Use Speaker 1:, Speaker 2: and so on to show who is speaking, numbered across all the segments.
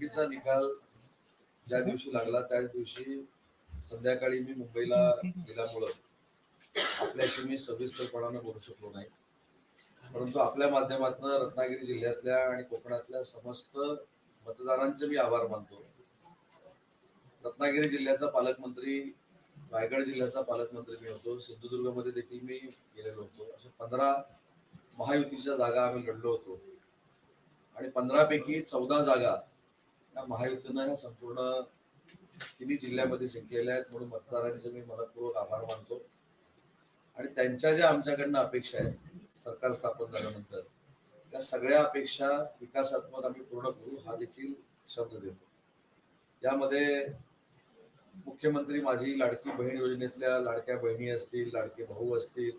Speaker 1: निवडणुकीचा निकाल ज्या दिवशी लागला त्याच दिवशी संध्याकाळी मी मुंबईला गेल्यामुळं आपल्याशी मी सविस्तरपणानं बोलू शकलो नाही. परंतु आपल्या माध्यमातून रत्नागिरी जिल्ह्यातल्या आणि कोकणातल्या समस्त मतदारांचे मी आभार मानतो. रत्नागिरी जिल्ह्याचा पालकमंत्री रायगड जिल्ह्याचा पालकमंत्री मी होतो. सिंधुदुर्गमध्ये देखील मी गेलेलो होतो. अशा पंधरा महायुतीच्या जागा आम्ही लढलो होतो. आणि पंधरापैकी चौदा जागा या महायुतीनं या संपूर्ण तिन्ही जिल्ह्यामध्ये जिंकलेल्या आहेत म्हणून मतदारांचे मी मनपूर्वक आभार मानतो. आणि त्यांच्या ज्या आमच्याकडनं अपेक्षा आहेत सरकार स्थापन झाल्यानंतर त्या सगळ्या अपेक्षा विकासात्मक आम्ही पूर्ण करू हा देखील शब्द देतो. यामध्ये मुख्यमंत्री माझी लाडकी बहीण योजनेतल्या लाडक्या बहिणी असतील लाडके भाऊ असतील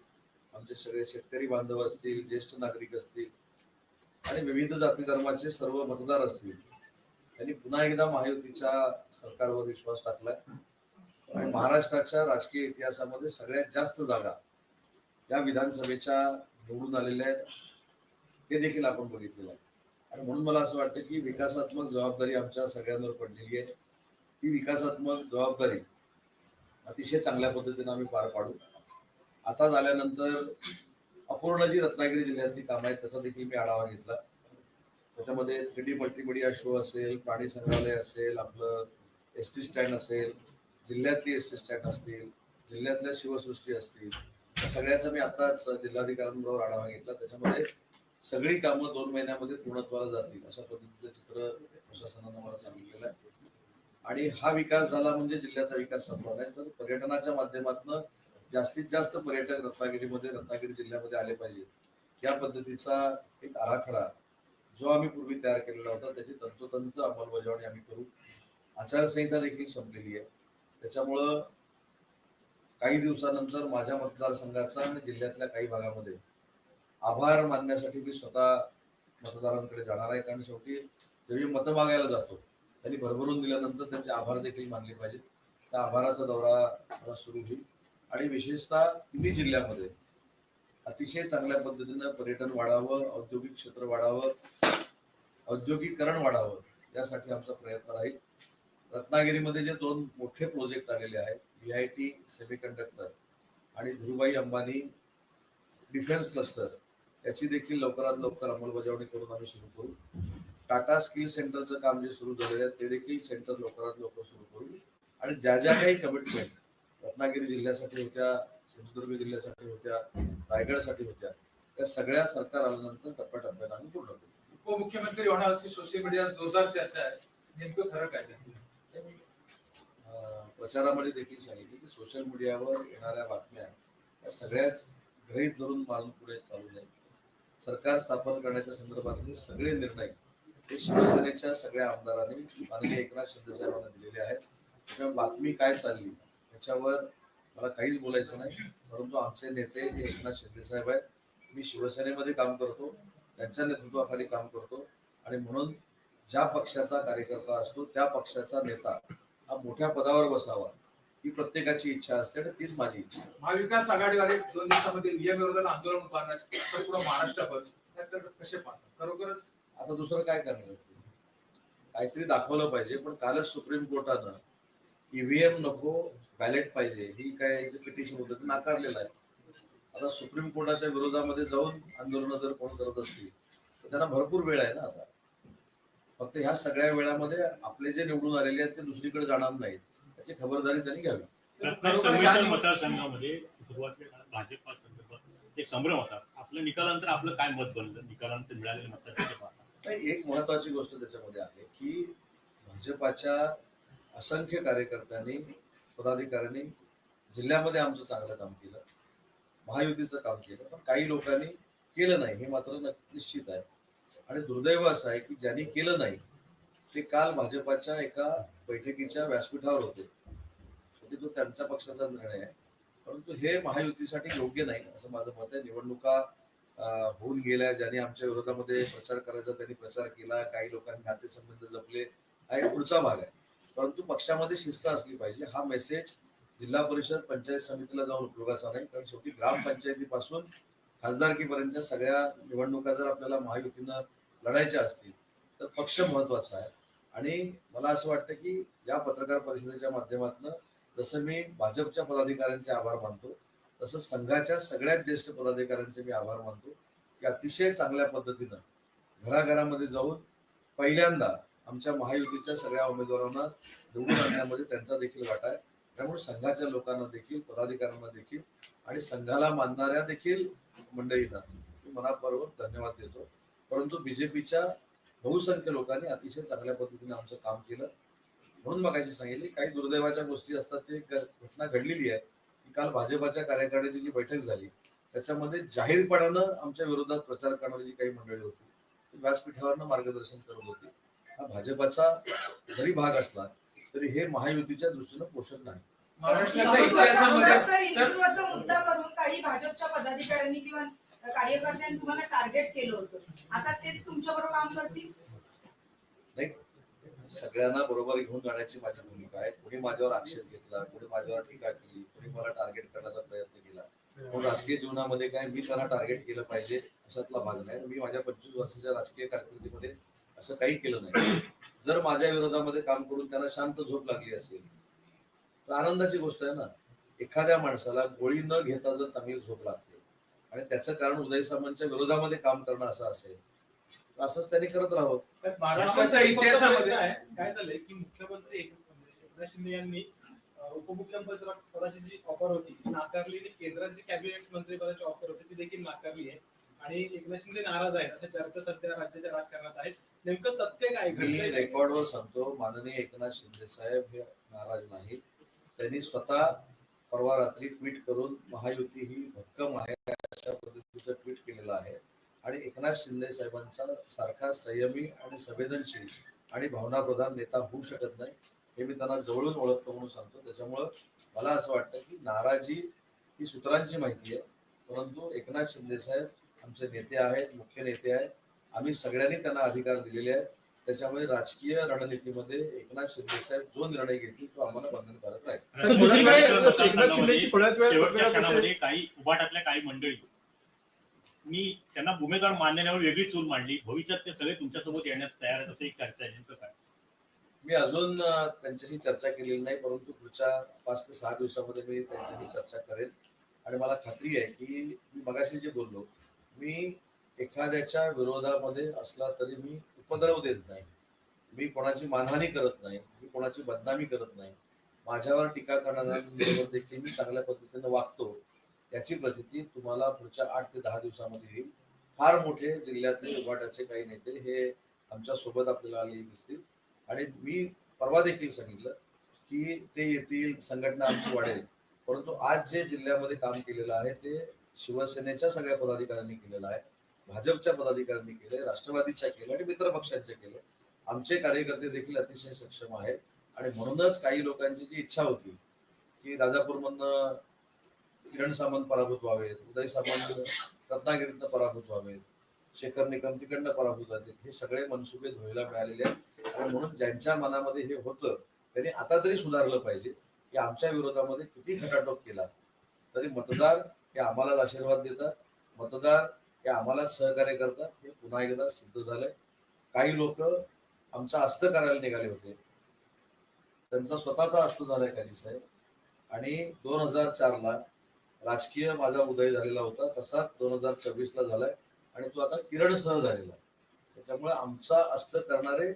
Speaker 1: आमचे सगळे शेतकरी बांधव असतील ज्येष्ठ नागरिक असतील आणि विविध जाती धर्माचे सर्व मतदार असतील त्यांनी पुन्हा एकदा महायुतीच्या सरकारवर विश्वास टाकलाय. आणि महाराष्ट्राच्या राजकीय इतिहासामध्ये सगळ्यात जास्त जागा या विधानसभेच्या निवडून आलेल्या आहेत. हे देखील आपण बघितलेलं आहे. आणि म्हणून मला असं वाटतं की विकासात्मक जबाबदारी आमच्या सगळ्यांवर पडलेली आहे. ती विकासात्मक जबाबदारी अतिशय चांगल्या पद्धतीने आम्ही पार पाडू. आता झाल्यानंतर अपूर्ण जी रत्नागिरी जिल्ह्यातली कामं आहेत त्याचा देखील मी आढावा घेतला. त्याच्यामध्ये थ्री डी मल्टीमिडिया शो असेल प्राणी संग्रहालय असेल आपलं एस टी स्टँड असेल जिल्ह्यातली एस टी स्टँड असतील जिल्ह्यातल्या शिवसृष्टी असतील या सगळ्याचा मी आताच जिल्हाधिकाऱ्यांबरोबर आढावा घेतला. त्याच्यामध्ये सगळी कामं दोन महिन्यामध्ये पूर्णत्वाला जातील अशा पद्धतीचं चित्र प्रशासनानं मला सांगितलेलं आहे. आणि हा विकास झाला म्हणजे जिल्ह्याचा विकास संपला नाही तर पर्यटनाच्या माध्यमातून जास्तीत जास्त पर्यटक रत्नागिरीमध्ये रत्नागिरी जिल्ह्यामध्ये आले पाहिजेत. या पद्धतीचा एक आराखडा जो आम्ही पूर्वी तयार केलेला होता त्याची तंतोतंत अंमलबजावणी आम्ही करू. आचारसंहिता देखील संपलेली आहे. त्याच्यामुळं काही दिवसानंतर माझ्या मतदारसंघाचा आणि जिल्ह्यातल्या काही भागामध्ये आभार मानण्यासाठी मी स्वतः मतदारांकडे जाणार आहे. कारण शेवटी जेव्हा मतं मागायला जातो त्यांनी भरभरून दिल्यानंतर त्यांचे आभार देखील मानले पाहिजेत. त्या आभाराचा दौरा सुरू होईल. आणि विशेषतः तिन्ही जिल्ह्यामध्ये अतिशय चांगल्या पद्धतीनं पर्यटन वाढावं औद्योगिक क्षेत्र वाढावं औद्योगिकरण वाढावं यासाठी आमचा प्रयत्न राहील. रत्नागिरीमध्ये जे दोन मोठे प्रोजेक्ट आलेले आहेत व्ही आय टी सेमीकंडक्टर आणि धीरुभाई अंबानी डिफेन्स क्लस्टर याची देखील लवकरात लवकर अंमलबजावणी करून आम्ही सुरू करू. टाटा स्किल सेंटरचं काम जे सुरू झालेलं आहे ते देखील सेंटर लवकरात लवकर सुरू करू. आणि ज्या ज्या काही कमिटमेंट रत्नागिरी जिल्ह्यासाठी होत्या सिंधुदुर्ग जिल्ह्यासाठी होत्या रायगडसाठी होत्या त्या सगळ्या सरकार आल्यानंतर टप्प्याटप्प्याने आम्ही पूर्ण करू
Speaker 2: उपमुख्यमंत्री होणार अशी सोशल मीडियावर जोरदार चर्चा आहे. नेमकं खरं काय
Speaker 1: प्रचारामध्ये देखील सांगितले की सोशल मीडियावर येणाऱ्या बातम्या या सगळ्याच गृहीत धरून मानून पुढे चालू नये. सरकार स्थापन करण्याच्या संदर्भातले सगळे निर्णय हे शिवसेनेच्या सगळ्या आमदारांनी माननीय एकनाथ शिंदे साहेबांना दिलेले आहेत. त्यामुळे बातमी काय चालली याच्यावर मला काहीच बोलायचं नाही. परंतु आमचे नेते हे एकनाथ शिंदे साहेब आहेत मी शिवसेनेमध्ये काम करतो त्यांच्या नेतृत्वाखाली काम करतो. आणि म्हणून ज्या पक्षाचा कार्यकर्ता असतो त्या पक्षाचा नेता हा मोठ्या पदावर बसावा ही प्रत्येकाची इच्छा असते आणि तीच माझी इच्छा.
Speaker 2: महाविकास आघाडीवाले दोन दिवसामध्ये नियम विरोधात आंदोलन उभारणार संपूर्ण महाराष्ट्रभर त्याकडे कसे पाहतात? खरोखरच?
Speaker 1: आता दुसरं काय करणार? काहीतरी दाखवलं पाहिजे पण कालच सुप्रीम कोर्टानं ईव्हीएम नको बॅलेट पाहिजे. ही काय पिटिशन होतं ते नाकारलेलं आहे. आता सुप्रीम कोर्टाच्या विरोधामध्ये जाऊन आंदोलनं जर कोण करत असतील तर त्यांना भरपूर वेळ आहे ना आता. फक्त ह्या सगळ्या वेळामध्ये आपले जे निवडून आलेले आहेत ते दुसरीकडे जाणार नाहीत. त्याची खबरदारी त्यांनी घ्यावी.
Speaker 3: मतदारसंघामध्ये सुरुवातीला काळात भाजपा संदर्भात एक संभ्रम होता. आपल्या निकालानंतर आपलं काय मत बनलं? निकालानंतर मिळालेले मतदार
Speaker 1: एक महत्वाची गोष्ट त्याच्यामध्ये आहे की भाजपाच्या असंख्य कार्यकर्त्यांनी पदाधिकाऱ्यांनी जिल्ह्यामध्ये आमचं चांगलं काम केलं. महायुतीचं काम केलं. पण काही लोकांनी केलं नाही. हे मात्र निश्चित आहे. आणि दुर्दैव असं आहे की ज्यांनी केलं नाही ते काल भाजपाच्या एका बैठकीच्या व्यासपीठावर होते. शेवटी तो त्यांच्या पक्षाचा निर्णय आहे. परंतु हे महायुतीसाठी योग्य नाही असं माझं मत आहे. निवडणुका होऊन गेल्या ज्यांनी आमच्या विरोधामध्ये प्रचार करायचा त्यांनी प्रचार केला काही लोकांनी नातेसंबंध जपले. हा एक पुढचा भाग आहे. परंतु पक्षामध्ये शिस्त असली पाहिजे. हा मेसेज जिल्हा परिषद पंचायत समितीला जाऊन उपयोगाचा नाही कारण शेवटी ग्रामपंचायतीपासून खासदारकीपर्यंतच्या सगळ्या निवडणुका जर आपल्याला महायुतीनं लढायच्या असतील तर पक्ष महत्त्वाचा आहे. आणि मला असं वाटतं की या पत्रकार परिषदेच्या माध्यमातून जसं मी भाजपच्या पदाधिकाऱ्यांचे आभार मानतो तसं संघाच्या सगळ्यात ज्येष्ठ पदाधिकाऱ्यांचे मी आभार मानतो की अतिशय चांगल्या पद्धतीनं घराघरामध्ये जाऊन पहिल्यांदा आमच्या महायुतीच्या सगळ्या उमेदवारांना निवडून आणण्यामध्ये त्यांचा देखील वाटा आहे. त्यामुळे संघाच्या लोकांना देखील पदाधिकाऱ्यांना देखील आणि संघाला मानणाऱ्या देखील मंडळींना मी मनापूर्वक धन्यवाद देतो. परंतु बीजेपीच्या बहुसंख्य लोकांनी अतिशय चांगल्या पद्धतीने आमचं काम केलं. म्हणून मगाशी सांगितले काही दुर्दैवाच्या गोष्टी असतात ते घटना घडलेली आहे की काल भाजपाच्या कार्यकारिणीची जी बैठक झाली त्याच्यामध्ये जाहीरपणानं आमच्या विरोधात प्रचार करणारी जी काही मंडळी होती ती व्यासपीठावरनं मार्गदर्शन करत होती. हा भाजपाचा जरी भाग असला तरी हे महायुतीच्या दृष्टीनं पोषक नाही.
Speaker 4: हिंदुत्वाचा मुद्दा करून काही भाजपच्या पदाधिकाऱ्यांनी किंवा कार्यकर्त्यांनी तुम्हाला टार्गेट केलं होतं. आता तेच तुमच्या बरोबर काम करतील?
Speaker 1: नाही सगळ्यांना बरोबर घेऊन जाण्याची माझी भूमिका आहे. कोणी माझ्यावर आक्षेप घेतला कोणी माझ्यावर टीका केली कोणी मला टार्गेट करण्याचा प्रयत्न केला. पण राजकीय जीवनामध्ये काय मी त्यांना टार्गेट केलं पाहिजे अशातला भाग नाही. मी माझ्या पंचवीस वर्षाच्या राजकीय कारकिर्दीमध्ये असं काही केलं नाही. जर माझ्या विरोधामध्ये काम करून त्यांना शांत झोप लागली असेल तर आनंदाची गोष्ट आहे ना. एखाद्या माणसाला गोळी न घेता जर चांगली झोप लागते आणि त्याचं कारण उदय सामंतच्या विरोधामध्ये काम करणं असं असेल तर असंच त्यांनी करत राहावं.
Speaker 2: साहेब, महाराष्ट्राच्या
Speaker 5: प्रश्न
Speaker 2: इतिहासामध्ये
Speaker 5: आहे काय झालंय की मुख्यमंत्री एक- एकनाथ शिंदे यांनी उपमुख्यमंत्री पदाची जी ऑफर होती ती नाकारली आणि केंद्राची कॅबिनेट मंत्री पदाची ऑफर होती ती देखील नाकारली आहे. आणि एकनाथ शिंदे नाराज आहेत. अशा चर्चा सध्या राज्याच्या राजकारणात आहेत. नेमकं तथ्य काय घडतंय?
Speaker 1: रेकॉर्डवर सांगतो माननीय एकनाथ शिंदे साहेब हे नाराज नाहीत. त्यांनी स्वतः परवा रात्री ट्विट करून महायुती ही भक्कम आहे अशा पद्धतीचं ट्विट केलेलं आहे. आणि एकनाथ शिंदे साहेबांचा सारखा संयमी आणि संवेदनशील आणि भावनाप्रधान नेता होऊ शकत नाही हे मी त्यांना जवळून ओळखतो म्हणून सांगतो. त्याच्यामुळं मला असं वाटतं की नाराजी ही सूत्रांची माहिती आहे परंतु एकनाथ शिंदे साहेब आमचे नेते आहेत मुख्य नेते आहेत. आम्ही सगळ्यांनी त्यांना अधिकार दिलेले आहेत. त्याच्यामुळे राजकीय रणनीतीमध्ये एकनाथ शिंदे साहेब जो निर्णय घेतील तो आम्हाला बंधनकारक राहील.
Speaker 3: शेवटच्या
Speaker 6: पत्रकार
Speaker 3: क्षणामध्ये काही काही मंडळी मी त्यांना भूमिका मानण्यावर वेगळी चूल मांडली. भविष्यात ते सगळे तुमच्यासोबत येण्यास तयार आहेत असं एक चर्चा आहे नेमकं काय?
Speaker 1: मी अजून त्यांच्याशी चर्चा केलेली नाही परंतु पुढच्या पाच ते सहा दिवसामध्ये मी त्यांच्याशी चर्चा करेन आणि मला खात्री आहे की मी मगाशी जे बोललो मी एखाद्याच्या विरोधामध्ये असला तरी मी उपद्रव देत नाही. मी कोणाची मानहानी करत नाही. मी कोणाची बदनामी करत नाही. माझ्यावर टीका करणाऱ्यांबरोबर देखील मी चांगल्या पद्धतीने वागतो. याची प्रसिद्धी तुम्हाला पुढच्या आठ ते दहा दिवसामध्ये येईल. फार मोठे जिल्ह्यातले उभाटाचे काही नेते हे आमच्यासोबत आपल्याला आले दिसतील. आणि मी परवा देखील सांगितलं की ते येतील संघटना आमची वाढेल. परंतु आज जे जिल्ह्यामध्ये काम केलेलं आहे ते शिवसेनेच्या सगळ्या पदाधिकाऱ्यांनी केलेलं आहे. भाजपच्या पदाधिकाऱ्यांनी केले राष्ट्रवादीच्या केलं आणि मित्र पक्षांच्या केले आमचे कार्यकर्ते देखील अतिशय सक्षम आहेत. आणि म्हणूनच काही लोकांची जी इच्छा होती की राजापूरमधनं किरण सामंत पराभूत व्हावेत उदय सामंत रत्नागिरीतनं पराभूत व्हावेत शेखर निकम तिकडनं पराभूत झाले हे सगळे मनसुबे धुळीला मिळालेले आहेत. आणि म्हणून ज्यांच्या मनामध्ये हे होतं त्यांनी आता तरी सुधारलं पाहिजे की आमच्या विरोधामध्ये किती खटाटोप केला. तरी मतदार हे आम्हालाच आशीर्वाद देतात. मतदार हे आम्हाला सहकार्य करतात. हे पुन्हा एकदा सिद्ध झालंय. काही लोक आमचा अस्त करायला निघाले होते. त्यांचा स्वतःचा अस्त झालाय काही साहेब आणि दोन हजार चारला राजकीय माझा उदय झालेला होता. तसाच दोन हजार चोवीस ला झालाय. आणि तो आता किरण सह झालेला त्याच्यामुळे आमचा अस्त करणारे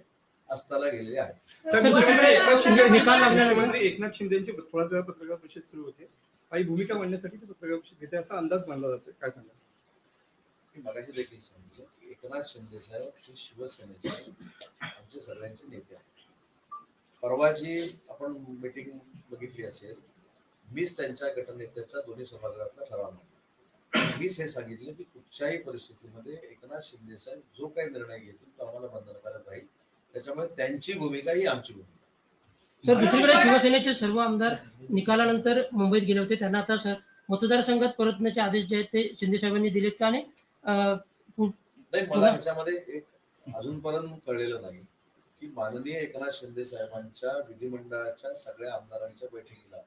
Speaker 1: अस्ताला गेलेले आहेत.
Speaker 6: एकनाथ शिंदे शिंदेची थोड्याच वेळा पत्रकार परिषद सुरू होते. काही भूमिका मांडण्यासाठी ते पत्रकार घेते असा अंदाज मानला जातो काय सांगा
Speaker 1: मी मगाशी देखील सांगितलं की एकनाथ शिंदे साहेब हे शिवसेनेचे आमचे सगळ्यांचे नेते आहेत. परवाची आपण मीटिंग बघितली असेल मीच त्यांच्या गटनेत्याचा दोन्ही सभागृहातला ठराव मांडला. मीच हे सांगितलं की कुठच्याही परिस्थितीमध्ये एकनाथ शिंदे साहेब जो काही निर्णय घेतील तो आम्हाला बंधनकारक राहील. त्याच्यामुळे त्यांची भूमिका ही आमची भूमिका
Speaker 7: सर दुसरीकडे शिवसेनेचे सर्व आमदार निकालानंतर मुंबईत गेले होते. त्यांना आता सर मतदारसंघात परतण्याचे आदेश जे आहेत ते शिंदे साहेबांनी दिलेत का आणि
Speaker 1: नाही मला ह्याच्यामध्ये एक अजूनपर्यंत कळलेलं नाही की माननीय एकनाथ शिंदे साहेबांच्या विधिमंडळाच्या सगळ्या आमदारांच्या बैठकीला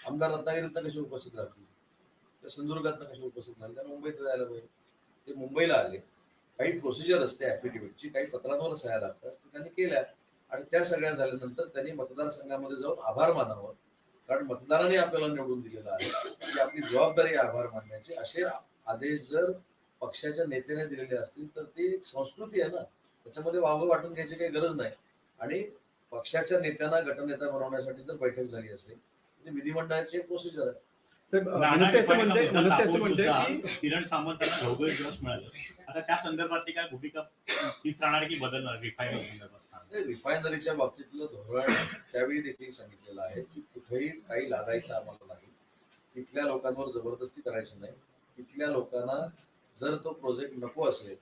Speaker 1: आमदार रत्नागिरीतनं कसे उपस्थित राहतील? ते सिंधुदुर्गातनं कसे उपस्थित राहतील? त्यांना मुंबईत जायला पाहिजे. ते मुंबईला आले. काही प्रोसिजर असते ऍफिडेव्हिटची काही पत्रांवर सह्या लागतात. त्यांनी केल्या. आणि त्या सगळ्या झाल्यानंतर त्यांनी मतदारसंघामध्ये जाऊन आभार मानावं. कारण मतदारांनी आपल्याला निवडून दिलेलं आहे. की आपली जबाबदारी आहे आभार मानण्याची. असे आदेश जर पक्षाच्या नेत्याने दिलेले असतील तर ती एक संस्कृती आहे ना. त्याच्यामध्ये वावं वाटून घ्यायची काही गरज नाही. आणि पक्षाच्या नेत्यांना गटनेता बनवण्यासाठी जर बैठक झाली असेल. तर विधिमंडळाची एक प्रोसिजर आहे.
Speaker 3: किरण सामंतांना घवघवीत यश मिळालं. आता त्या संदर्भातली काय भूमिका तीच राहणार की बदलणार रिफायनल संदर्भात?
Speaker 1: रिफायनरीच्या बाबतीतलं धोरण त्यावेळी देखील सांगितलेलं आहे की कुठेही काही लादायचं आम्हाला नाही. तिथल्या लोकांवर जबरदस्ती करायची नाही. तिथल्या लोकांना जर तो प्रोजेक्ट नको असेल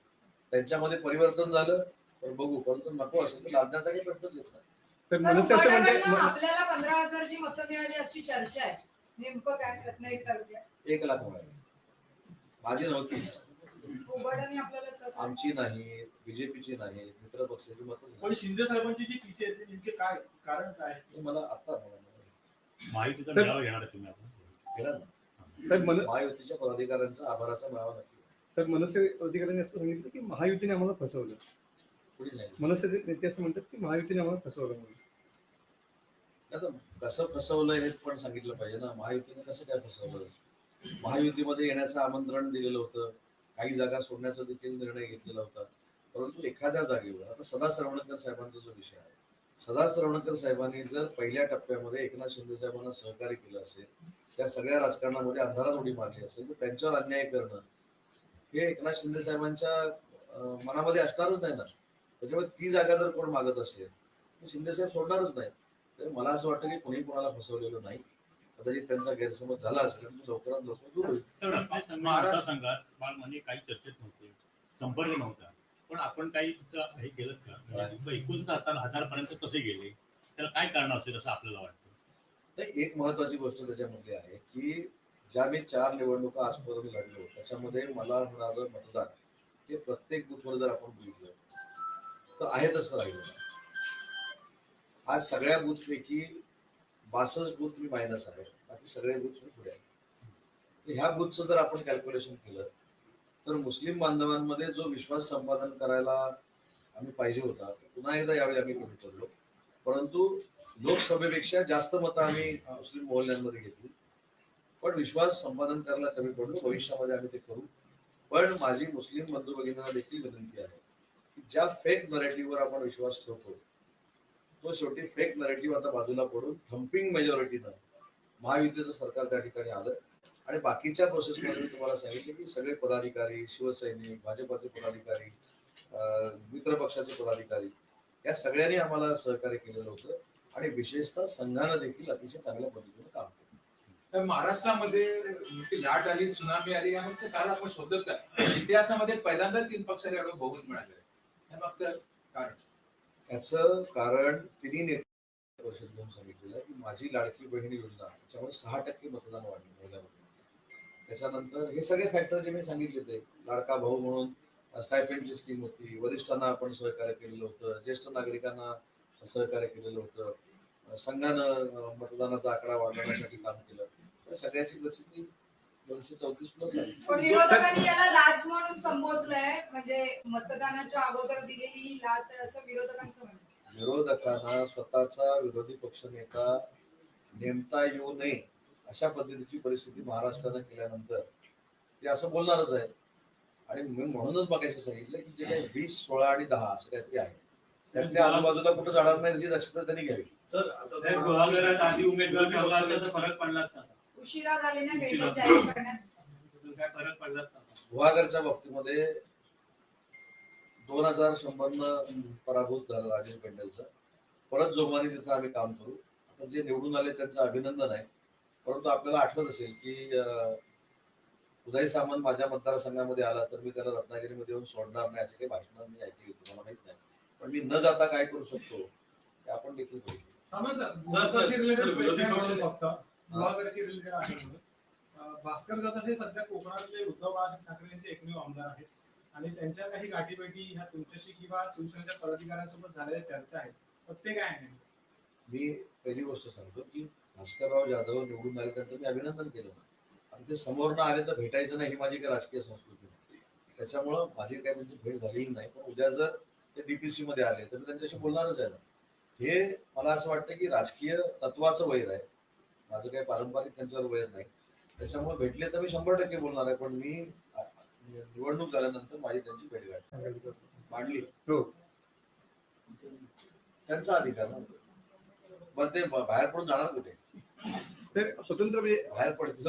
Speaker 1: त्यांच्यामध्ये परिवर्तन झालं तर बघू. परंतु नको असेल तर लादण्याचा काही प्रश्नच येत नाही.
Speaker 4: आपल्याला पंधरा हजारची मतं मिळाली अशी चर्चा आहे. नेमकं काय रत्नागिरी तालुक्यात
Speaker 1: एक लाख मिळाले. माझी नव्हती. आमची नाही बीजेपीची नाही मित्र पक्षाची मतच
Speaker 8: पण. शिंदे साहेबांची जी टीसी आहे नेमके काय कारण काय
Speaker 1: हे मला आता मला
Speaker 3: माहितीचा
Speaker 6: सर-
Speaker 3: मेळावा घेणार आहे तुम्ही आपण.
Speaker 1: केलं ना?
Speaker 6: साहेब मन
Speaker 1: महायुतीच्या पदाधिकाऱ्यांचा आभाराचा मेळावा नक्की
Speaker 6: साहेब मनसे अधिकाऱ्यांनी असं सांगितलं की महायुतीने आम्हाला फसवलं.
Speaker 1: नाही.
Speaker 6: मनसे नेते असं म्हणतात की महायुतीने आम्हाला फसवलं म्हणून.
Speaker 1: आता कसं फसवलं हे पण सांगितलं पाहिजे ना. महायुतीने कसं काय फसवलं? महायुतीमध्ये येण्याचं आमंत्रण दिलेलं होतं. काही जागा सोडण्याचा देखील निर्णय घेतलेला होता. परंतु एखाद्या जागेवर आता सदा सरवणकर साहेबांचा जो विषय आहे सदा सरवणकर साहेबांनी जर पहिल्या टप्प्यामध्ये एकनाथ शिंदे साहेबांना सहकार्य केलं असेल त्या सगळ्या राजकारणामध्ये अंधारात उडी मारली असेल तर त्यांच्यावर अन्याय करणं हे एकनाथ शिंदे साहेबांच्या मनामध्ये असणारच नाही ना. त्याच्यामुळे ती जागा जर कोण मागत असेल तर शिंदे साहेब सोडणारच नाही तर मला असं वाटतं की कोणी कोणाला फसवलेलं नाही. कदाचित त्यांचा गैरसमज झाला असेल आणि तो लवकरात लवकर दूर होईल.
Speaker 3: बाल म्हणजे काही चर्चेत नव्हते. संपर्क नव्हता पण आपण काही हे केलं का? म्हणजे एकूण हजार हजारपर्यंत कसे गेले? त्याला काय कारण असेल असं आपल्याला वाटतं?
Speaker 1: नाही एक महत्वाची गोष्ट त्याच्यामध्ये आहे की ज्या मी चार निवडणुका आजपर्यंत लढलो त्याच्यामध्ये मला होणारं मतदान हे प्रत्येक बुथवर जर आपण बघितलं तर आहे तसं राहिलं आज सगळ्या बूथपैकी पासष्ट बूथ मी मायनस आहे बाकी सगळे बूथ मी पुढे आहे तर ह्या बूथचं जर आपण कॅल्क्युलेशन केलं तर मुस्लिम बांधवांमध्ये जो विश्वास संपादन करायला आम्ही पाहिजे होता तो पुन्हा एकदा यावेळी आम्ही कमी ठरलो परंतु लोकसभेपेक्षा जास्त मतं आम्ही मुस्लिम मोहल्ल्यांमध्ये घेतली. पण विश्वास संपादन करायला कमी पडलो. भविष्यामध्ये आम्ही ते करू. पण माझी मुस्लिम बंधू भगिनींना देखील विनंती आहे की ज्या फेक नरेटिव्हवर आपण विश्वास ठेवतो तो शेवटी फेक नरेटिव्ह आता बाजूला पडून थम्पिंग मेजॉरिटीनं महायुतीचं सरकार त्या ठिकाणी आलं. आणि बाकीच्या प्रोसेसमध्ये मी तुम्हाला सांगितले की सगळे पदाधिकारी शिवसैनिक भाजपाचे पदाधिकारी मित्र पक्षाचे पदाधिकारी या सगळ्यांनी आम्हाला सहकार्य केलेलं होतं. आणि विशेषतः संघानं देखील अतिशय चांगल्या पद्धतीने काम केलं.
Speaker 2: महाराष्ट्रामध्ये लाट आली सुनामी आली यामागचं कारण आपण शोधत काय इतिहासामध्ये पहिल्यांदा तीन पक्षाला एवढं बहुमत मिळालं यामागचं कारण?
Speaker 1: याचं कारण तिन्ही नेते परिषद म्हणून सांगितलेलं की माझी लाडकी बहीण योजना त्याच्यामुळे सहा टक्के मतदान वाढलं महिला भगिनींचं. त्याच्यानंतर हे सगळे फॅक्टर जे मी सांगितले ते लाडका भाऊ म्हणून स्टायफेंडची स्कीम होती वरिष्ठांना आपण सहकार्य केलेलं होतं ज्येष्ठ नागरिकांना सहकार्य केलेलं होतं संघानं मतदानाचा आकडा वाढवण्यासाठी काम केलं सगळ्याची प्रसिद्धी दोनशे चौतीस प्लस
Speaker 4: पण विरोधकांनी याला लाच म्हणून संबोधलंय. म्हणजे मतदानाच्या अगोदर दिलेली ही लाच आहे असं विरोधकांचं म्हणणं आहे.
Speaker 1: विरोधकांना स्वतःचा विरोधी पक्षनेता नेमता येऊ नये अशा पद्धतीची परिस्थिती महाराष्ट्रानं केल्यानंतर ते असं बोलणारच आहे आणि मी म्हणूनच बघायचं सांगितलं की जे काही वीस सोळा आणि दहा असं काहीतरी आहे. त्यातल्या आजूबाजूला कुठं जाणार नाही त्याची दक्षता त्यांनी घ्यावी.
Speaker 8: सर आता
Speaker 3: साहेब, गुहागरात आधी उमेदवार ठरला असता तर फरक पडला असता.
Speaker 4: उशिरा झालेल्या भेटी जाहीर करण्यात.
Speaker 3: काय फरक
Speaker 1: गुहागरच्या बाबतीमध्ये दोन हजार शंभरनं पराभूत झालं राजेश पेंडलचं. परत जोमाने तिथं आम्ही काम करू. आता जे निवडून आले त्यांचं अभिनंदन आहे. परंतु आपल्याला आठवत असेल की अं, उदय सामंत माझ्या मतदारसंघामध्ये आला तर मी त्याला रत्नागिरीमध्ये येऊन सोडणार नाही असे काही भाषणं मी ऐकली होती. मला माहीत नाही. पण मी न जाता काय करू शकतो ते आपण देखील करू
Speaker 5: सामंत सर,
Speaker 8: सर, सर,
Speaker 5: भास्करशी related
Speaker 8: सर, विरोधी
Speaker 5: question
Speaker 8: पक्ष-
Speaker 5: आहे. फक्त. गुहागरशी भास्कर जाधव हे सध्या कोकणातले उद्धव बाळासाहेब ठाकरे यांचे एकमेव आमदार आहेत. आणि त्यांच्या काही गाठीभेटी ह्या तुमच्याशी किंवा शिवसेनेच्या पदाधिकाऱ्यांसोबत झालेल्या चर्चा आहेत. तर ते काय आहे?
Speaker 1: मी पहिली गोष्ट सांगतो की भास्करराव जाधव निवडून आले त्यांचं मी अभिनंदन केलं. आता ते समोर न आले तर भेटायचं नाही ही माझी काही राजकीय संस्कृती नाही. त्याच्यामुळं माझी काही त्यांची भेट झालेली नाही. पण उद्या जर ते डीपीसी मध्ये आले तर मी त्यांच्याशी बोलणारच आहे. हे मला असं वाटतं की राजकीय तत्वाचं वैर आहे. माझं काही पारंपरिक त्यांच्यावर वैर नाही. त्याच्यामुळे भेटले तर मी शंभर टक्के बोलणार आहे पण मी निवडणूक झाल्यानंतर माझी त्यांची भेट गाठ मांडली.
Speaker 6: हो.
Speaker 1: त्यांचा अधिकार ना. बरं ते बाहेर पडून जाणार कुठे?
Speaker 6: तर स्वतंत्र म्हणजे
Speaker 1: बाहेर पडते.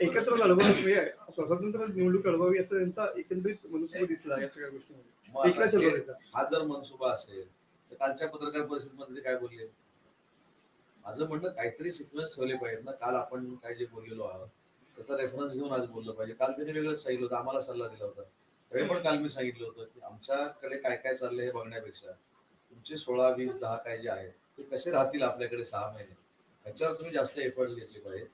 Speaker 6: एकत्र म्हणजे स्वतंत्र निवडणूक लढवावी असं त्यांचा एकंदरीत मनसुबा दिसला या सगळ्या गोष्टीमध्ये.
Speaker 1: हे- जर मनसुबा असेल तर कालच्या पत्रकार परिषदेमध्ये ते काय बोलले? माझं म्हणणं काहीतरी सिक्वेन्स ठेवले पाहिजेत ना. काल आपण काय जे बोललेलो आहोत त्याचा रेफरन्स घेऊन आज बोललं पाहिजे. काल त्यांनी वेगळंच सांगितलं होतं आम्हाला सल्ला दिला होता. तरी पण काल मी सांगितलं होतं की आमच्याकडे काय काय चाललंय हे बघण्यापेक्षा तुमचे सोळा वीस दहा काय जे आहेत ते कसे राहतील आपल्याकडे सहा महिने? ह्याच्यावर तुम्ही जास्त एफर्ट्स घेतले पाहिजे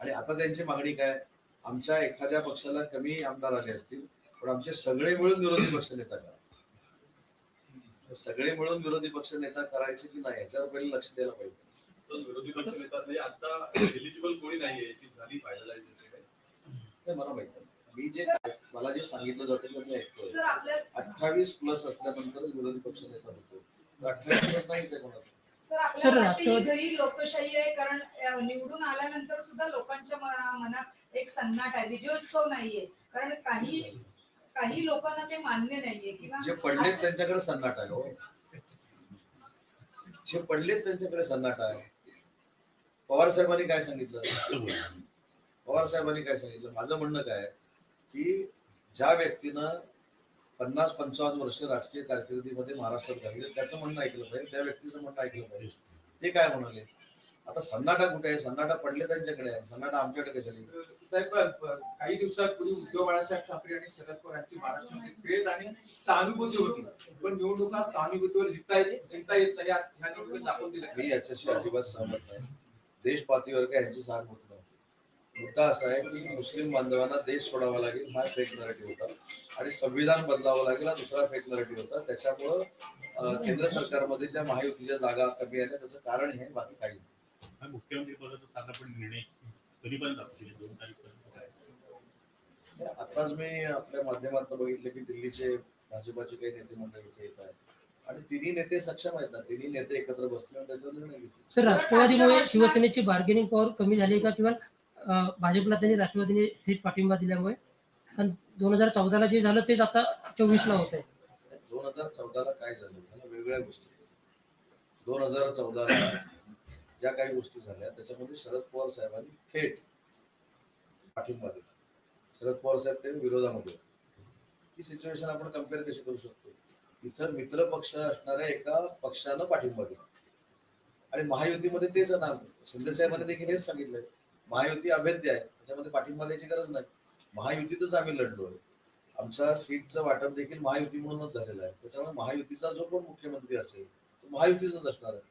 Speaker 1: आणि आता त्यांची मागणी काय? आमच्या एखाद्या पक्षाला कमी आमदार आले असतील पण आमचे सगळे मिळून विरोधी पक्ष नेता करा. सगळे मिळून विरोधी पक्ष नेता करायचे की नाही याच्यावर पहिले लक्ष द्यायला पाहिजे.
Speaker 8: विरोधी पक्ष नेता म्हणजे आता एलिजिबल कोणी नाहीये याची झाली फायनलायझेशन
Speaker 1: ते मला माहीत नाही. मी जे मला जे सांगितलं जातं ते मी ऐकतोय. अठ्ठावीस प्लस असल्यानंतरच विरोधी पक्ष नेता होतो. अठ्ठावीस प्लस नाहीच आहे कोणाचं.
Speaker 4: सर ही खरी लोकशाही आहे कारण निवडून आल्यानंतर सुद्धा लोकांच्या मनात एक सन्नाट आहे विजयोत्सव नाहीये. कारण काही काही लोकांना ते मान्य नाहीये किंवा
Speaker 1: जे पडलेत त्यांच्याकडे सन्नाटा आहे हो. जे पडलेत त्यांच्याकडे सन्नाटा आहे. पवार साहेबांनी काय सांगितलं. पवार साहेबांनी काय सांगितलं? माझं म्हणणं काय आहे की ज्या व्यक्तीनं पन्नास पंचावन्न वर्ष राजकीय कारकिर्दीमध्ये महाराष्ट्रात घालले त्याचं म्हणणं ऐकलं पाहिजे त्या व्यक्तीचं म्हणणं ऐकलं पाहिजे. ते काय म्हणाले? आता सन्नाटा कुठे आहे? सन्नाटा पडले त्यांच्याकडे आहे. सन्नाटा आमच्याकडे कशाला?
Speaker 2: साहेब काही दिवसापूर्वी उद्धव बाळासाहेब ठाकरे आणि शरद पवार यांची महाराष्ट्रामध्ये क्रेज आणि सहानुभूती होती. पण निवडणुका सहानुभूतीवर जिंकता येत जिंकता येत नाही. या- ह्या निवडणुकीत दाखवून दिलं.
Speaker 1: मी याच्याशी अजिबात सहमत नाही. देश पातळीवर काय यांची सहानुभूती नव्हती. मुद्दा असा आहे की मुस्लिम बांधवांना देश सोडावा लागेल हा फेक नरेटिव्ह होता. आणि संविधान बदलावं लागेल हा दुसरा फेक नरेटिव्ह होता. त्याच्यामुळं केंद्र सरकारमध्ये ज्या महायुतीच्या जागा कमी आल्या त्याचं कारण हे बाकी काही नाही.
Speaker 3: मुख्यमंत्री पदाचा साधारण निर्णय कधीपर्यंत दोन
Speaker 1: आताच मी आपल्या माध्यमातून बघितलं की दिल्लीचे भाजपाचे काही नेते मंडळी इथे येत आहेत. आणि तिन्ही नेते सक्षम आहेत ना? तिन्ही नेते एकत्र बसले आणि त्याच्यावर निर्णय घेतले.
Speaker 7: सर राष्ट्रवादीमुळे शिवसेनेची बार्गेनिंग पॉवर कमी झाली का? किंवा भाजपला त्यांनी राष्ट्रवादीने थेट पाठिंबा दिल्यामुळे? आणि दोन हजार चौदाला जे झालं तेच आता चोवीसला होत आहे
Speaker 1: दोन हजार चौदाला काय झालं? वेगवेगळ्या गोष्टी. दोन हजार चौदाला ज्या काही गोष्टी झाल्या त्याच्यामध्ये शरद पवार साहेबांनी थेट पाठिंबा दिला. शरद पवार साहेब ते विरोधामध्ये. ती सिच्युएशन आपण कंपेअर कशी करू शकतो? इथं मित्र पक्ष असणाऱ्या एका पक्षानं पाठिंबा दिला. आणि महायुतीमध्ये तेच आहे ना शिंदे साहेबांनी देखील हेच सांगितलंय. महायुती अभेद्य आहे त्याच्यामध्ये पाठिंबा द्यायची गरज नाही. महायुतीतच आम्ही लढलो आहे. आमचा सीटचं वाटप देखील महायुती म्हणूनच झालेलं आहे. त्याच्यामुळे महायुतीचा जो पण मुख्यमंत्री असेल तो महायुतीचाच असणार आहे.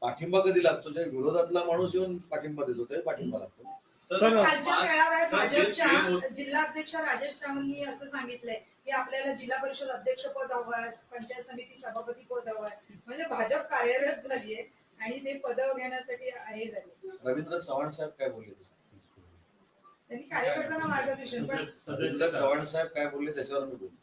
Speaker 1: पाठिंबा कधी लागतो? ज्या विरोधातला माणूस येऊन पाठिंबा देतो ते पाठिंबा लागतो.
Speaker 4: कालच्या मेळाव्यात भाजपच्या जिल्हाध्यक्ष राजेश रावांनी असं सांगितलंय की आपल्याला जिल्हा परिषद अध्यक्ष पद हवं आहे पंचायत समिती सभापती पद हवं आहे. म्हणजे भाजप कार्यरत झालीये आणि ते पद घेण्यासाठी हे झाले.
Speaker 1: रवींद्र चव्हाण साहेब काय बोलले
Speaker 4: त्यांनी कार्यकर्त्यांना मार्गदर्शन पण
Speaker 1: रवींद्र चव्हाण साहेब काय बोलले त्याच्यावर मी बोलतो.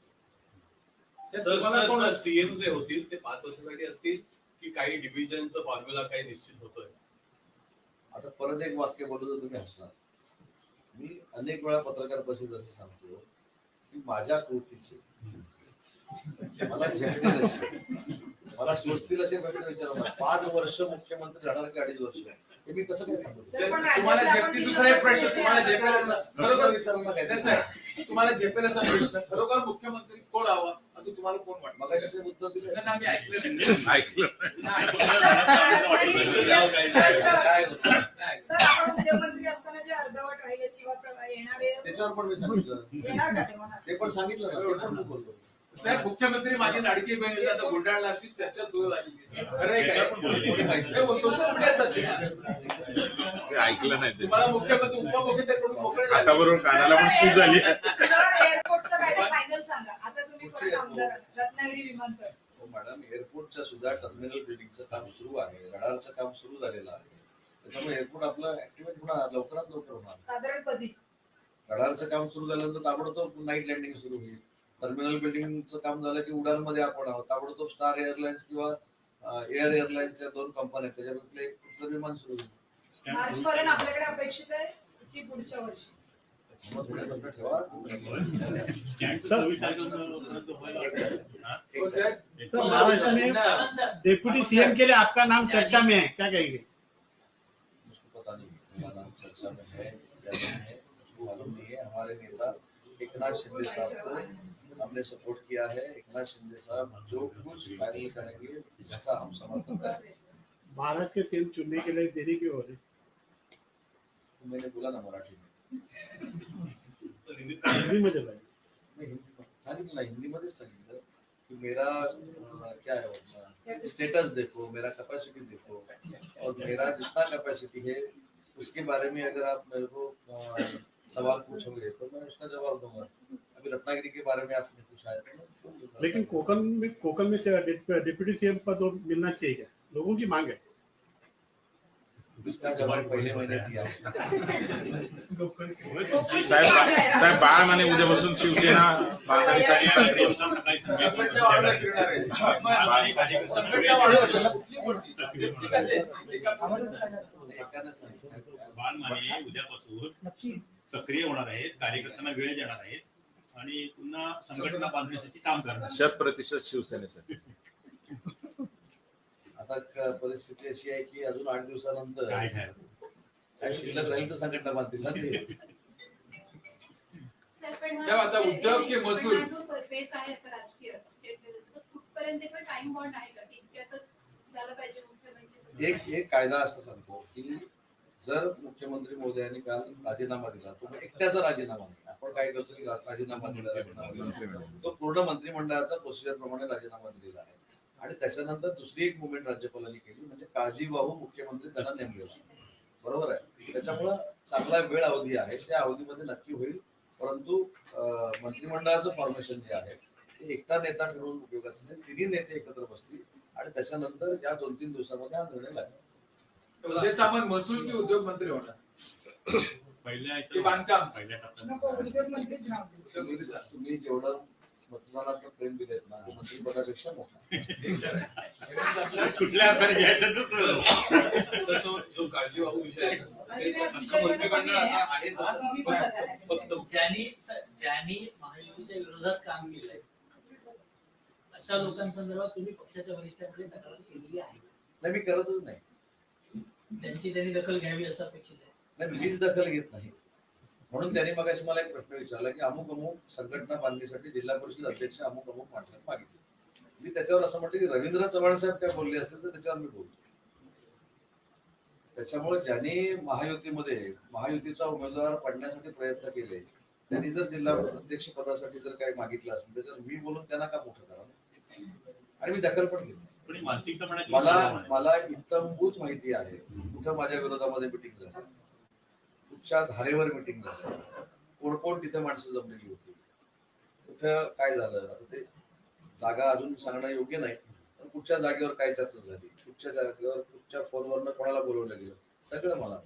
Speaker 8: सीएम जे होतील ते पाच वर्षासाठी असतील की काही डिव्हिजनचं फॉर्म्युला काही निश्चित होतोय?
Speaker 1: आता परत एक वाक्य बोलू तर तुम्ही हसणार. मी अनेक वेळा पत्रकार परिषद असं सांगतो की माझ्या कृतीचे मला झेपतील असे मला स्वस्तील असे प्रश्न विचारणार पाच वर्ष मुख्यमंत्री राहणार की अडीच वर्ष? हे मी कसं काय सांगू?
Speaker 4: सर,
Speaker 2: तुम्हाला
Speaker 4: आपण
Speaker 2: दुसरा एक प्रश्न तुम्हाला झेपेल असा
Speaker 1: खरोखर विचारणं काय
Speaker 2: साहेब, तुम्हाला झेपेल असा प्रश्न खरोखर मुख्यमंत्री कोण हवा असं तुम्हाला कोण वाटतं?
Speaker 1: मगाशी ते उत्तर दिलं.
Speaker 2: नाही, आम्ही ऐकलं नाही.
Speaker 3: ऐकलं
Speaker 2: नाही.
Speaker 4: सर, सर,
Speaker 1: काय
Speaker 2: नाही.
Speaker 4: सर आपण मुख्यमंत्री असताना जे अर्धवट राहिले किंवा प्र- येणारे
Speaker 1: त्याच्यावर पण मी सांगितलं.
Speaker 4: येणार का ते
Speaker 1: पण सांगितलं ना ते पण बोललो
Speaker 2: साहेब मुख्यमंत्री माझी लाडकी बहीण आहे, आता बुलढाणाची चर्चा सुरू झाली. खरं काय? नाही, सोशल मीडिया सध्या.
Speaker 9: ते ऐकलं नाही ते.
Speaker 2: तुम्हाला मुख्यमंत्री उपमुख्यमंत्र्यांकडून मोकळे.
Speaker 9: आता बरोबर कानाला पण सूज झाली
Speaker 4: एअरपोर्टचं काय फायनल सांगा. आता तुम्ही रत्नागिरी विमानतळ.
Speaker 1: हो मॅडम एअरपोर्टच्या सुद्धा टर्मिनल बिल्डिंगचं काम सुरू आहे. रडारचं काम सुरू झालेलं आहे. त्याच्यामुळे एअरपोर्ट आपलं ऍक्टिव्हेट होणार लवकरात लवकर होणार.
Speaker 4: साधारण कधी
Speaker 1: रडारचं काम सुरू झाल्यानंतर ताबडतोब नाईट लँडिंग सुरू होईल. टर्मिनल बिल्डिंगचं काम झालं की उडानमध्ये आपण आहोत. ताबडतोब स्टार एअरलाइन्स किंवा एअर एअरलाइन्सच्या दोन कंपन्या आहेत. त्याच्यामधले एक कुठलं विमान सुरू होईल
Speaker 4: मार्च पर्यंत आपल्याकडे अपेक्षित आहे की पुढच्या वर्षी.
Speaker 6: डिप्टी सीएम के लिए आपका नाम चर्चा में है क्या कहेंगे?
Speaker 1: मुझको पता नहीं मेरा नाम चर्चा में है या है मुझको मालूम नहीं है। हमारे नेता एकनाथ शिंदे साहब को हमने सपोर्ट किया है। एकनाथ शिंदे साहब जो कुछ फाइनल करेंगे उसका हम समर्थन करेंगे।
Speaker 6: भारत के सीएम चुनने के लिए देरी क्यों हो रही?
Speaker 1: तो मैंने बोला ना मराठी में।
Speaker 6: हिंदी में जब
Speaker 1: मैं हिंदी में सांगितलं ना हिंदीमध्येच सांगितलं की मेरा क्या है अपना स्टेटस देखो मेरा कैपेसिटी देखो और मेरा जितना कैपेसिटी है उसके बारे में अगर आप मेरे को सवाल पूछोगे तो मैं उसका जवाब दूँगा। अभी रत्नागिरी के बारे में आपने पूछा है तो
Speaker 6: लेकिन कोकम में कोकम में से डिप- सीएम पद तो मिलना चाहिए क्या? लोगों की मांग है।
Speaker 1: इसका जवाब पहले दिया।
Speaker 9: साहेब साहेब बाळा माने शिवसेना सक्रिय
Speaker 3: माने उद्यापासून सक्रिय होणार आहेत कार्यकर्त्यांना वेळ देणार आहेत आणि पुन्हा संघटना बांधण्यासाठी काम करणार
Speaker 9: शत प्रतिशत शिवसेनेसाठी
Speaker 1: आता परिस्थिती अशी आहे की अजून आठ दिवसानंतर
Speaker 3: काय
Speaker 1: काय? शिल्लक राहील तर संघटना बांधतील ना ते.
Speaker 2: तेव्हा आता उद्योग की महसूल?
Speaker 1: एक एक कायदा असं सांगतो की जर मुख्यमंत्री मोदी काल राजीनामा दिला तो एकट्याचा राजीनामा नाही. आपण काय करतो की राजीनामा दिला राजीनामा तो पूर्ण मंत्रिमंडळाचा प्रोसिजर प्रमाणे राजीनामा दिलेला आहे. आणि त्याच्यानंतर दुसरी एक मुवमेंट राज्यपालांनी केली म्हणजे काळजीवाहू मुख्यमंत्री त्यांना नेमले होते. बरोबर आहे? त्याच्यामुळं चांगला वेळ अवधी आहे. त्या अवधीमध्ये नक्की होईल. परंतु मंत्रिमंडळाचं फॉर्मेशन जे आहे ते एकटा नेता ठरवून उपयोगाचं नाही. तिन्ही नेते एकत्र बसतील. आणि त्याच्यानंतर या दोन तीन दिवसामध्ये हा निर्णय लागेल.
Speaker 2: उद्देश सामंत महसूल की उद्योग मंत्री होणार
Speaker 3: पहिल्या
Speaker 2: ते बांधकाम.
Speaker 3: पहिल्या टप्प्यात
Speaker 4: नको उद्योग मंत्रीच राहू दे.
Speaker 1: तुम्ही तुम्ही जेवढं मतदानात प्रेम दिलेत ना ते मंत्रिपदापेक्षा मोठा
Speaker 3: कुठल्या अर्थाने घ्यायचं तर
Speaker 8: तर तो जो काळजीवाहू विषय आहे
Speaker 4: आणि
Speaker 8: ते
Speaker 4: त्या
Speaker 8: अख्खं
Speaker 4: विषयाला
Speaker 8: मंत्रिमंडळ
Speaker 4: कमी आहे.
Speaker 8: आता आहे तसं.
Speaker 4: कमी पडत आहे.
Speaker 8: फक्त
Speaker 10: ज्यांनी ज्यांनी महायुतीच्या विरोधात काम केलंय अशा लोकांसंदर्भात तुम्ही पक्षाच्या वरिष्ठांकडे तक्रार केलेली आहे
Speaker 1: नाही मी करतच नाही
Speaker 10: त्यांची त्यांनी दखल घ्यावी असं अपेक्षित आहे.
Speaker 1: नाही मीच दखल घेत नाही. म्हणून त्यांनी मग मला एक प्रश्न विचारला की अमुक अमुक संघटना बांधणीसाठी जिल्हा परिषद अध्यक्ष अमुक अमुक माणसाने मागितले. मी त्याच्यावर असं म्हटलं की रवींद्र चव्हाण साहेब काय बोलले असतील तर त्याच्यावर मी बोलतो. त्याच्यामुळे ज्यांनी महायुतीमध्ये महायुतीचा उमेदवार पडण्यासाठी प्रयत्न केले त्यांनी जर जिल्हा अध्यक्ष पदासाठी जर काही मागितलं असेल त्याच्यावर मी बोलून त्यांना का मोठं करावं? आणि मी दखल पण
Speaker 3: घेतली.
Speaker 1: मला. मला इत्तमभूत माहिती आहे. कुठं माझ्या विरोधामध्ये मिटिंग झाली? कुठच्या धारेवर मिटिंग झाली? कोण कोण तिथे माणसं जमलेली होती? कुठं काय झालं? आता ते जागा अजून सांगणं योग्य नाही पण कुठच्या जागेवर काय चर्चा झाली? कुठच्या जागेवर कुठच्या फोनवरनं कोणाला बोलवलं गेलं? सगळं मला.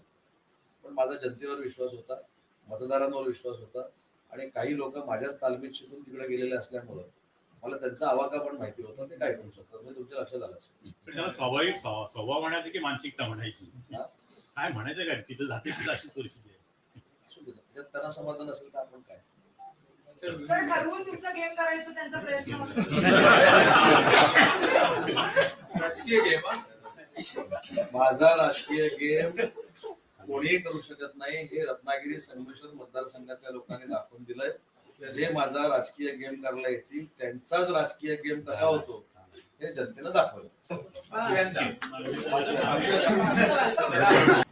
Speaker 1: पण माझा जनतेवर विश्वास होता मतदारांवर विश्वास होता आणि काही लोक माझ्याच तालमीत शिकून तिकडे गेलेले असल्यामुळं मला त्यांचा आवाका पण माहिती होता ते काय करू शकतात? म्हणजे तुमच्या लक्षात आलं असेल.
Speaker 3: पण त्याला स्वाभाविक स्वभाव स्वभाव म्हणायचं की मानसिकता म्हणायची.
Speaker 1: हा?
Speaker 3: काय म्हणायचं काय? तिथं जाते तिथं अशी परिस्थिती आहे.
Speaker 1: असू दे ना. त्यात त्यांना समाधान असेल तर आपण काय?
Speaker 4: सर ठरवून तुमचा गेम करायचा त्यांचा प्रयत्न होतो
Speaker 2: राजकीय गेम हा.
Speaker 1: माझा राजकीय गेम कोणीही करू शकत नाही. हे रत्नागिरी संमिश्र मतदारसंघातल्या लोकांनी दाखवून दिलंय. जे माझा राजकीय गेम करायला येतील त्यांचाच राजकीय गेम कसा होतो. हे जनतेनं दाखवलं.